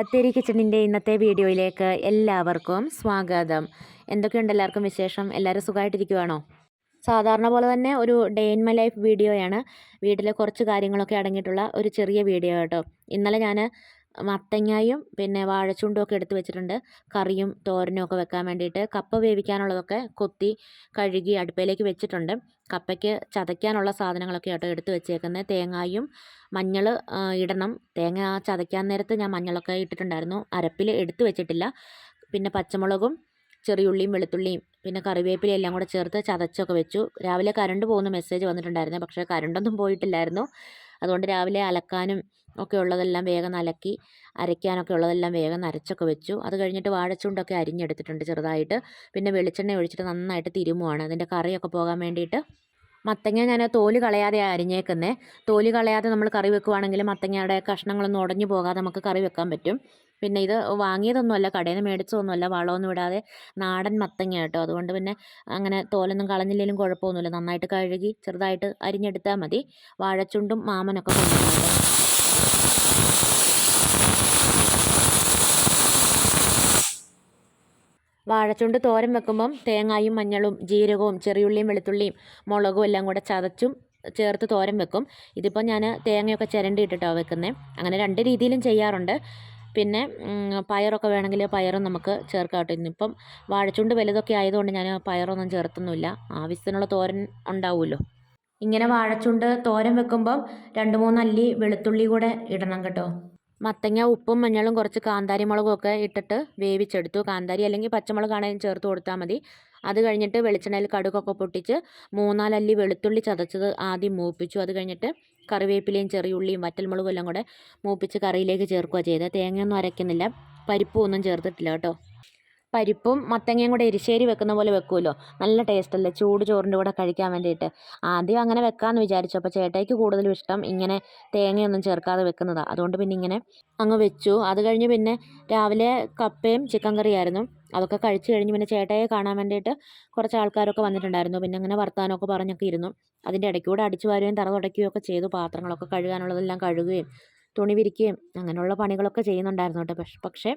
ബത്തേരി കിച്ചണിന്റെ ഇന്നത്തെ വീഡിയോയിലേക്ക് എല്ലാവർക്കും സ്വാഗതം. എന്തൊക്കെയുണ്ട് എല്ലാവർക്കും വിശേഷം? എല്ലാവരും സുഖമായിട്ടിരിക്കുവാണോ? സാധാരണ പോലെ തന്നെ ഒരു ഡേ ഇൻ മൈ ലൈഫ് വീഡിയോയാണ് വീട്ടിലെ കുറച്ച് കാര്യങ്ങളൊക്കെ അടങ്ങിയിട്ടുള്ള ഒരു ചെറിയ വീഡിയോ കേട്ടോ. ഇന്നലെ ഞാൻ മത്തങ്ങായും പിന്നെ വാഴച്ചുണ്ടും ഒക്കെ എടുത്ത് വെച്ചിട്ടുണ്ട്. കറിയും തോരനും ഒക്കെ വെക്കാൻ വേണ്ടിയിട്ട് കപ്പ വേവിക്കാനുള്ളതൊക്കെ കൊത്തി കഴുകി അടുപ്പയിലേക്ക് വെച്ചിട്ടുണ്ട്. കപ്പയ്ക്ക് ചതയ്ക്കാനുള്ള സാധനങ്ങളൊക്കെ ആട്ടോ എടുത്ത് വെച്ചേക്കുന്നത് തേങ്ങായും മഞ്ഞൾ ഇടണം. തേങ്ങ ചതയ്ക്കാൻ നേരത്ത് ഞാൻ മഞ്ഞളൊക്കെ ഇട്ടിട്ടുണ്ടായിരുന്നു. അരപ്പിൽ എടുത്ത് വെച്ചിട്ടില്ല. പിന്നെ പച്ചമുളകും ചെറിയുള്ളിയും വെളുത്തുള്ളിയും പിന്നെ കറിവേപ്പിലയും എല്ലാം കൂടെ ചേർത്ത് ചതച്ചൊക്കെ വെച്ചു. രാവിലെ കരണ്ട് പോകുന്ന മെസ്സേജ് വന്നിട്ടുണ്ടായിരുന്നു. പക്ഷേ കരണ്ടൊന്നും പോയിട്ടില്ലായിരുന്നു. അതുകൊണ്ട് രാവിലെ അലക്കാനും ഒക്കെ ഉള്ളതെല്ലാം വേഗം അലക്കി അരയ്ക്കാനൊക്കെ ഉള്ളതെല്ലാം വേഗം അരച്ചൊക്കെ വെച്ചു. അത് കഴിഞ്ഞിട്ട് വാഴച്ചുണ്ടൊക്കെ അരിഞ്ഞെടുത്തിട്ടുണ്ട് ചെറുതായിട്ട്. പിന്നെ വെളിച്ചെണ്ണ ഒഴിച്ചിട്ട് നന്നായിട്ട് തിരുമുവാണ്. അതിന്റെ കറിയൊക്കെ പോകാൻ വേണ്ടിയിട്ട് മത്തങ്ങ ഞാൻ തോൽ കളയാതെ അരിഞ്ഞേക്കുന്നത് തോൽ കളയാതെ നമ്മൾ കറി വെക്കുവാണെങ്കിൽ മത്തങ്ങയുടെ കഷ്ണങ്ങളൊന്നും ഉടഞ്ഞു പോകാതെ നമുക്ക് കറി വെക്കാൻ പറ്റും. പിന്നെ ഇത് വാങ്ങിയതൊന്നുമല്ല കടയിൽ നിന്ന് മേടിച്ചതൊന്നുമല്ല വളമൊന്നും ഇടാതെ നാടൻ മത്തങ്ങ കേട്ടോ. അതുകൊണ്ട് പിന്നെ അങ്ങനെ തോലൊന്നും കളഞ്ഞില്ലെങ്കിലും കുഴപ്പമൊന്നുമില്ല. നന്നായിട്ട് കഴുകി ചെറുതായിട്ട് അരിഞ്ഞെടുത്താൽ മതി. വാഴച്ചുണ്ടും മാമനൊക്കെ കൊണ്ടുപോകും വാഴച്ചുണ്ട് തോരൻ വെക്കുമ്പം തേങ്ങായും മഞ്ഞളും ജീരകവും ചെറിയുള്ളിയും വെളുത്തുള്ളിയും മുളകും എല്ലാം കൂടെ ചതച്ചും ചേർത്ത് തോരൻ വെക്കും. ഇതിപ്പോൾ ഞാൻ തേങ്ങയൊക്കെ ചിരണ്ടി ഇട്ടിട്ടാണ് വെക്കുന്നത്. അങ്ങനെ രണ്ട് രീതിയിലും ചെയ്യാറുണ്ട്. പിന്നെ പയറൊക്കെ വേണമെങ്കിൽ പയറും നമുക്ക് ചേർക്കാം കേട്ടോ. ഇന്നിപ്പം വാഴച്ചുണ്ട് വലുതൊക്കെ ആയതുകൊണ്ട് ഞാൻ പയറൊന്നും ചേർത്തൊന്നുമില്ല. ആവശ്യത്തിനുള്ള തോരൻ ഉണ്ടാവുമല്ലോ. ഇങ്ങനെ വാഴച്ചുണ്ട് തോരൻ വെക്കുമ്പം രണ്ട് മൂന്നല്ലി വെളുത്തുള്ളി കൂടെ ഇടണം കേട്ടോ. മത്തങ്ങ ഉപ്പും മഞ്ഞളും കുറച്ച് കാന്താരി മുളകും ഒക്കെ ഇട്ടിട്ട് വേവിച്ചെടുത്തു. കാന്താരി അല്ലെങ്കിൽ പച്ചമുളകാണെങ്കിലും ചേർത്ത് കൊടുത്താൽ മതി. അത് കഴിഞ്ഞിട്ട് വെളിച്ചെണ്ണയിൽ കടുകൊക്കെ പൊട്ടിച്ച് മൂന്നാലല്ലി വെളുത്തുള്ളി ചതച്ചത് ആദ്യം മൂപ്പിച്ചു. അത് കഴിഞ്ഞിട്ട് കറിവേപ്പിലയും ചെറിയുള്ളിയും വറ്റൽമുളകും എല്ലാം കൂടെ മൂപ്പിച്ച് കറിയിലേക്ക് ചേർക്കുക ചെയ്തത് തേങ്ങയൊന്നും അരയ്ക്കുന്നില്ല പരിപ്പും ഒന്നും ചേർത്തിട്ടില്ല കേട്ടോ. പരിപ്പും മത്തങ്ങയും കൂടെ എരിശ്ശേരി വെക്കുന്ന പോലെ വെക്കുമല്ലോ. നല്ല ടേസ്റ്റല്ലേ ചൂട് ചോറിന്റെ കൂടെ കഴിക്കാൻ വേണ്ടിയിട്ട്. ആദ്യം അങ്ങനെ വെക്കാമെന്ന് വിചാരിച്ചു. അപ്പോൾ ചേട്ടയ്ക്ക് കൂടുതലും ഇഷ്ടം ഇങ്ങനെ തേങ്ങയൊന്നും ചേർക്കാതെ വെക്കുന്നതാണ് അതുകൊണ്ട് പിന്നെ ഇങ്ങനെ അങ്ങ് വെച്ചു. അത് കഴിഞ്ഞ് പിന്നെ രാവിലെ കപ്പയും ചിക്കൻ കറിയായിരുന്നു. അതൊക്കെ കഴിച്ചു കഴിഞ്ഞ് പിന്നെ ചേട്ടയെ കാണാൻ വേണ്ടിയിട്ട് കുറച്ച് ആൾക്കാരൊക്കെ വന്നിട്ടുണ്ടായിരുന്നു. പിന്നെ അങ്ങനെ വർത്താനമൊക്കെ പറഞ്ഞൊക്കെ ഇരുന്നു. അതിന്റെ ഇടയ്ക്കൂടെ അടിച്ചു വാരുകയും തറ തുടയ്ക്കുകയും ഒക്കെ ചെയ്തു. പാത്രങ്ങളൊക്കെ കഴുകാനുള്ളതെല്ലാം കഴുകുകയും തുണി വിരിക്കുകയും അങ്ങനെയുള്ള പണികളൊക്കെ ചെയ്യുന്നുണ്ടായിരുന്നു കേട്ടോ. പക്ഷെ പക്ഷേ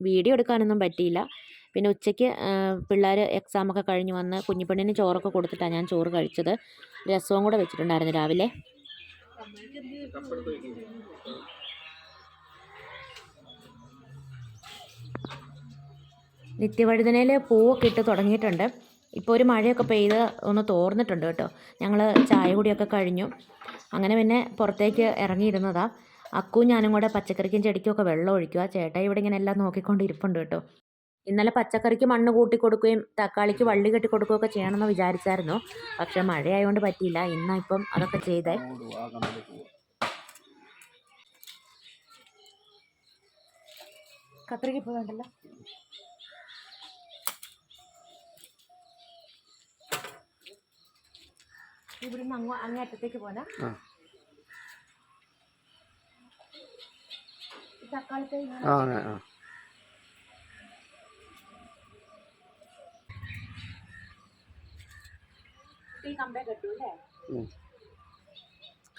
വീഡിയോ എടുക്കാനൊന്നും പറ്റിയില്ല. പിന്നെ ഉച്ചയ്ക്ക് പിള്ളേർ എക്സാമൊക്കെ കഴിഞ്ഞ് വന്ന് കുഞ്ഞിപ്പെണ്ണിന് ചോറൊക്കെ കൊടുത്തിട്ടാണ് ഞാൻ ചോറ് കഴിച്ചത്. രസവും കൂടെ വെച്ചിട്ടുണ്ടായിരുന്നു രാവിലെ. നിത്യവഴുതനയിൽ പൂവൊക്കെ ഇട്ട് തുടങ്ങിയിട്ടുണ്ട്. ഇപ്പോൾ ഒരു മഴയൊക്കെ പെയ്ത് ഒന്ന് തോർന്നിട്ടുണ്ട് കേട്ടോ. ഞങ്ങൾ ചായ കുടിയൊക്കെ കഴിഞ്ഞു. അങ്ങനെ പിന്നെ പുറത്തേക്ക് ഇറങ്ങിയിരുന്നതാണ് അക്കുവും ഞാനും കൂടെ പച്ചക്കറിക്കും ചെടിക്കും ഒക്കെ വെള്ളം ഒഴിക്കുക ചേട്ടാ ഇവിടെ ഇങ്ങനെ എല്ലാം നോക്കിക്കൊണ്ട് ഇരിപ്പുണ്ട് കേട്ടോ. ഇന്നലെ പച്ചക്കറിക്ക് മണ്ണ് കൂട്ടി കൊടുക്കുകയും തക്കാളിക്ക് വള്ളി കെട്ടി കൊടുക്കുകയൊക്കെ ചെയ്യണമെന്ന് വിചാരിച്ചായിരുന്നു. പക്ഷെ മഴയായതുകൊണ്ട് പറ്റിയില്ല. ഇന്ന ഇപ്പം അതൊക്കെ ചെയ്തേ. കത്രിക്ക് ഇപ്പോൾ വേണ്ടല്ലോ? ഇവിടുന്ന് അങ്ങോ അങ്ങേ അറ്റത്തേക്ക് പോനാ ആ അങ്ങനെ.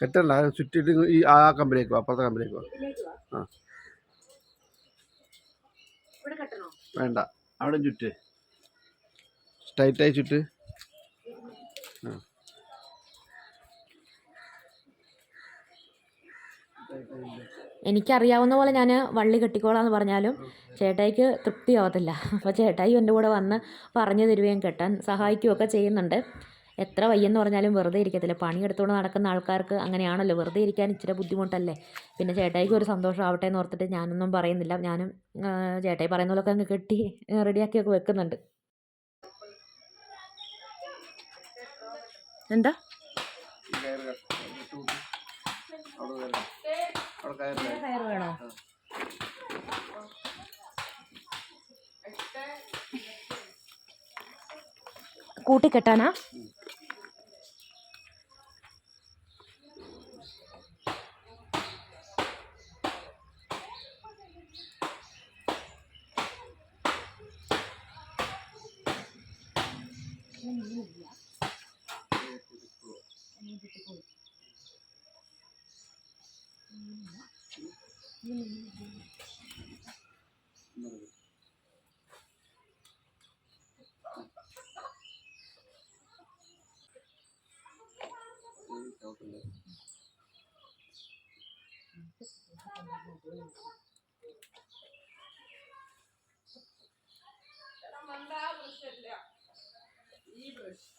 കെട്ടണ്ട ചുറ്റിട്ട് ഈ ആ കമ്പനിലേക്ക് വാ അപ്പുറത്തെ കമ്പനിലേക്ക് വാ. ആ. വേണ്ട. അവിടെ ചുറ്റ്. സ്ട്രൈറ്റായി ചുറ്റ്. ആ. എനിക്കറിയാവുന്ന പോലെ ഞാൻ വള്ളി കെട്ടിക്കോളാന്ന് പറഞ്ഞാലും ചേട്ടായിക്ക് തൃപ്തിയാവത്തില്ല. അപ്പോൾ ചേട്ടായി എന്റെ കൂടെ വന്ന് പറഞ്ഞു തരുകയും കെട്ടാൻ സഹായിക്കുകയൊക്കെ ചെയ്യുന്നുണ്ട്. എത്ര വയ്യെന്ന് പറഞ്ഞാലും വെറുതെ ഇരിക്കത്തില്ല. പണിയെടുത്തുകൊണ്ട് നടക്കുന്ന ആൾക്കാർക്ക് അങ്ങനെയാണല്ലോ. വെറുതെ ഇരിക്കാൻ ഇച്ചിരി ബുദ്ധിമുട്ടല്ലേ? പിന്നെ ചേട്ടായിക്ക് ഒരു സന്തോഷം ആവട്ടെ എന്ന് ഓർത്തിട്ട് ഞാനൊന്നും പറയുന്നില്ല. ഞാനും ചേട്ടായി പറയുന്ന പോലൊക്കെ അങ്ങ് കെട്ടി റെഡിയാക്കിയൊക്കെ വെക്കുന്നുണ്ട്. എന്താ? കയറ്. വേണോ? കൂട്ടിക്കെട്ടാനാ? Mm-hmm.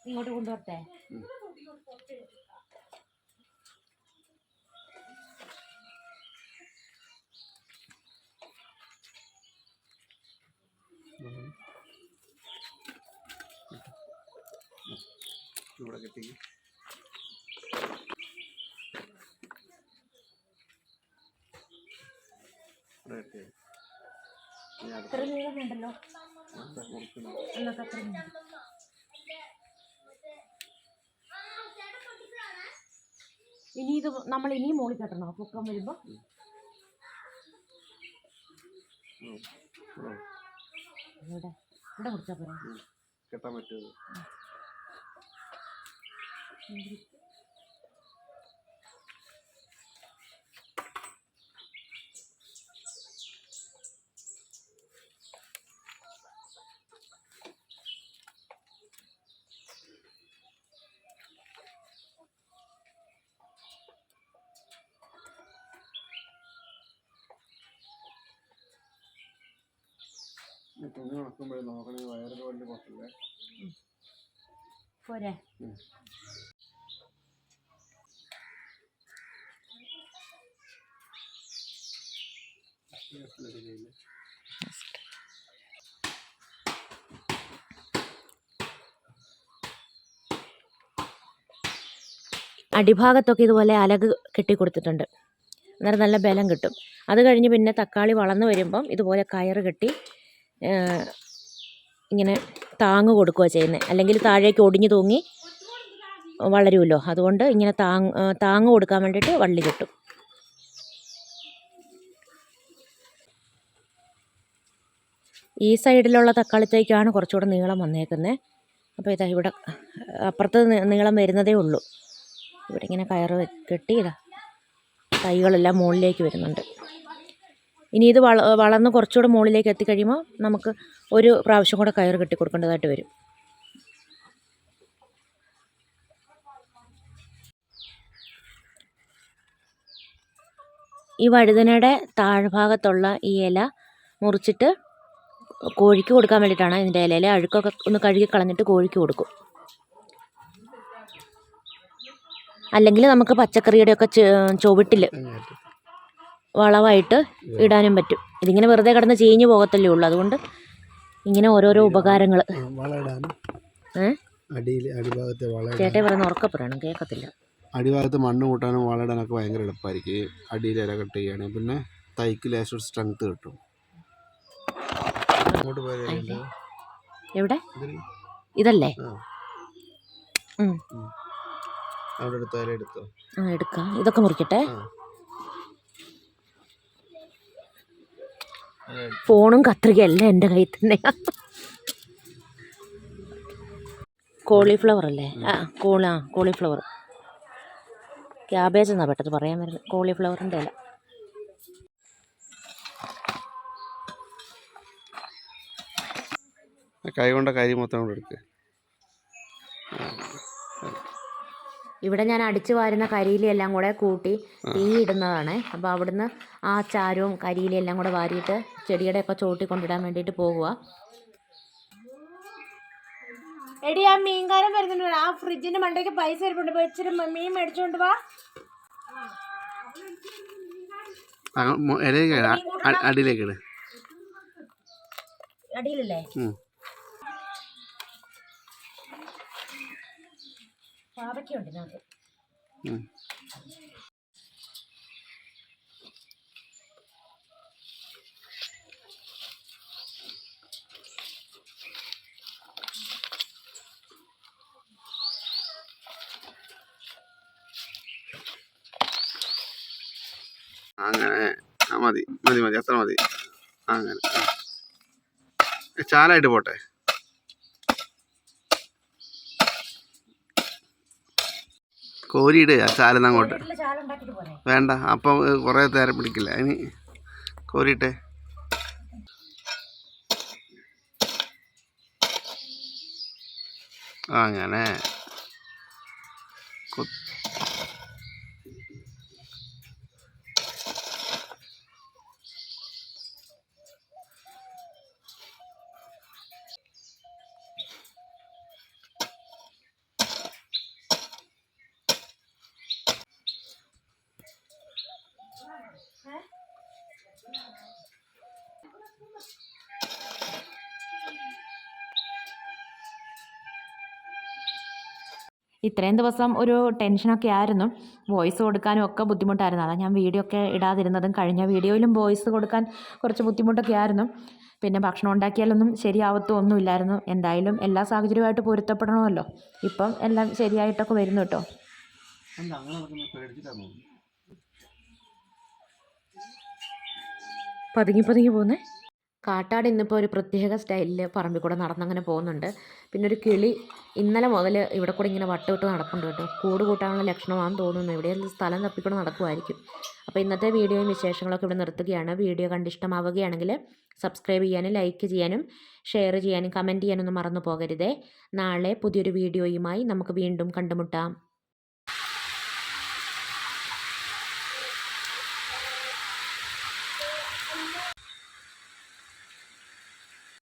ഇങ്ങോട്ട് കൊണ്ടുവരട്ടെ. ഇവിടെ കെട്ടി ഇവിടെ കെട്ടി ഇനി എന്നൊക്കെ ഇത് നമ്മൾ ഇനിയും മോളി കെട്ടണോ പൊക്കം വരുമ്പോ ഉം. ഉം. ഇവിടെ ഇവിടെ പോരാ കെട്ടാൻ പറ്റുമത് തുണി ഉണക്കുമ്പോഴേ നോക്കണേ വയറിന് വലിയ കുഴപ്പമില്ലേ പോരെ. അടിഭാഗത്തൊക്കെ ഇതുപോലെ അലക് കെട്ടി കൊടുത്തിട്ടുണ്ട് അന്നേരം നല്ല ബലം കിട്ടും. അത് കഴിഞ്ഞ് പിന്നെ തക്കാളി വളർന്നു വരുമ്പം ഇതുപോലെ കയറ് കെട്ടി ഇങ്ങനെ താങ്ങ് കൊടുക്കുക ചെയ്യുന്നത് അല്ലെങ്കിൽ താഴേക്ക് ഒടിഞ്ഞു തൂങ്ങി വളരുമല്ലോ അതുകൊണ്ട് ഇങ്ങനെ താങ് താങ്ങ് കൊടുക്കാൻ വേണ്ടിയിട്ട് വള്ളി കെട്ടും. ഈ സൈഡിലുള്ള തക്കാളിത്തേക്കാണ് കുറച്ചുകൂടെ നീളം വന്നേക്കുന്നത് അപ്പോൾ ഇതാ ഇവിടെ അപ്പുറത്ത് നീളം വരുന്നതേ ഉള്ളൂ. ഇവിടെ ഇങ്ങനെ കയറ് കെട്ടി ഇതാ തൈകളെല്ലാം മുകളിലേക്ക് വരുന്നുണ്ട്. ഇനി ഇത് വള വളർന്ന് കുറച്ചുകൂടെ മുകളിലേക്ക് എത്തിക്കഴിയുമ്പോൾ നമുക്ക് ഒരു പ്രാവശ്യം കൂടെ കയറ് കെട്ടി കൊടുക്കേണ്ടതായിട്ട് വരും. ഈ വഴുതനയുടെ താഴ്ഭാഗത്തുള്ള ഈ ഇല മുറിച്ചിട്ട് കോഴിക്ക് കൊടുക്കാൻ വേണ്ടിയിട്ടാണ് ഇതിന്റെ ഇലയിലെ അഴുക്കൊക്കെ ഒന്ന് കഴുകി കളഞ്ഞിട്ട് കോഴിക്ക് കൊടുക്കും. അല്ലെങ്കിൽ നമുക്ക് പച്ചക്കറിയുടെയൊക്കെ ചുവട്ടിൽ. വളമായിട്ട് ഇടാനും പറ്റും. ഇതിങ്ങനെ വെറുതെ കിടന്ന് ചീഞ്ഞു പോകത്തല്ലേ ഉള്ളൂ. അതുകൊണ്ട് ഇങ്ങനെ ഓരോരോ ഉപകാരങ്ങൾ ചേട്ടൻ പറയുന്ന ഉറക്കപ്പെടാനും കേൾക്കത്തില്ല. അടിഭാഗത്ത് മണ്ണ് കൂട്ടാനും വളമിടാനൊക്കെ ഭയങ്കര എളുപ്പമായിരിക്കും. അടിയിൽ ഇല കട്ട് ചെയ്യുകയാണെങ്കിൽ പിന്നെ തൈക്ക് ലേശം സ്ട്രെങ്ത് കിട്ടും. എവിടെ? ഇതല്ലേ? ആ. എടുക്കാം. ഇതൊക്കെ മുറിക്കട്ടെ. ഫോണും കത്രികയല്ല എന്റെ കയ്യിൽ തന്നെ കോളിഫ്ലവർ അല്ലേ? ആ കോളി ആ കോളിഫ്ലവർ. ക്യാബേജ് എന്നാണ് പെട്ടെന്ന് പറയാൻ വരുന്നത്? കോളിഫ്ലവറിന്റെ ഇല. കൈ കൊണ്ട കാര്യം മൊത്തം കൂടെ എടുക്കുക ഇവിടെ ഞാൻ അടിച്ചു വാരുന്ന കരിയിലെല്ലാം എല്ലാം കൂടെ കൂട്ടി തീ ഇടുന്നതാണ്. അപ്പോൾ അവിടുന്ന് ആ ചാരവും കരിയിലെല്ലാം എല്ലാം കൂടെ വാരിയിട്ട് ചെടിയുടെ ഒക്കെ ചോട്ടി കൊണ്ടിടാൻ വേണ്ടിയിട്ട് പോകുക എടി ആ മീൻകാരൻ വരുന്നുണ്ട് ആ ഫ്രിഡ്ജിന്റെ മണ്ടയ്ക്ക് പൈസ ഇരിപ്പുണ്ട് പോയി ഇച്ചിരി മീൻ മേടിച്ചോണ്ട് വാ. അടിയിലേക്ക് അടിയിലല്ലേ? അങ്ങനെ. മതി മതി മതി അത്ര മതി. അങ്ങനെ. ചാലായിട്ട് പോട്ടെ. കോരിയിടുക ചാലെന്ന് അങ്ങോട്ട്. ചാല പോരെ. വേണ്ട അപ്പം കുറേ നേരം പിടിക്കില്ല. ഇനി കോരിയിട്ടെ. അങ്ങനെ. കൊ- ഇത്രയും ദിവസം ഒരു ടെൻഷനൊക്കെ ആയിരുന്നു. വോയിസ് കൊടുക്കാനും ഒക്കെ ബുദ്ധിമുട്ടായിരുന്നു. അതാണ് ഞാൻ വീഡിയോ ഒക്കെ ഇടാതിരുന്നതും കഴിഞ്ഞ വീഡിയോയിലും വോയിസ് കൊടുക്കാൻ കുറച്ച് ബുദ്ധിമുട്ടൊക്കെ ആയിരുന്നു. പിന്നെ ഭക്ഷണം ഉണ്ടാക്കിയാലൊന്നും ശരിയാവത്തൊന്നുമില്ലായിരുന്നു എന്തായാലും എല്ലാ സാഹചര്യമായിട്ട് പൊരുത്തപ്പെടണമല്ലോ. ഇപ്പം എല്ലാം ശരിയായിട്ടൊക്കെ വരുന്നു കേട്ടോ. പതുങ്ങി പതുങ്ങി പോകുന്നേ? കാട്ടാട് ഇന്നിപ്പോൾ ഒരു പ്രത്യേക സ്റ്റൈലിൽ പറമ്പിൽ കൂടെ നടന്നങ്ങനെ പോകുന്നുണ്ട്. പിന്നെ ഒരു കിളി ഇന്നലെ മുതൽ ഇവിടെ കൂടെ ഇങ്ങനെ വട്ടമിട്ട് നടക്കുന്നുണ്ട് കേട്ടോ. കൂട് കൂട്ടാനുള്ള ലക്ഷണമാണെന്ന് തോന്നുന്നു. ഇവിടെ സ്ഥലം തപ്പിക്കൊണ്ട് നടക്കുമായിരിക്കും അപ്പോൾ ഇന്നത്തെ വീഡിയോയും വിശേഷങ്ങളൊക്കെ ഇവിടെ നിർത്തുകയാണ്. വീഡിയോ കണ്ട് ഇഷ്ടമാവുകയാണെങ്കിൽ സബ്സ്ക്രൈബ് ചെയ്യാനും ലൈക്ക് ചെയ്യാനും ഷെയർ ചെയ്യാനും കമന്റ് ചെയ്യാനൊന്നും മറന്നു പോകരുതേ. നാളെ പുതിയൊരു വീഡിയോയുമായി നമുക്ക് വീണ്ടും കണ്ടുമുട്ടാം.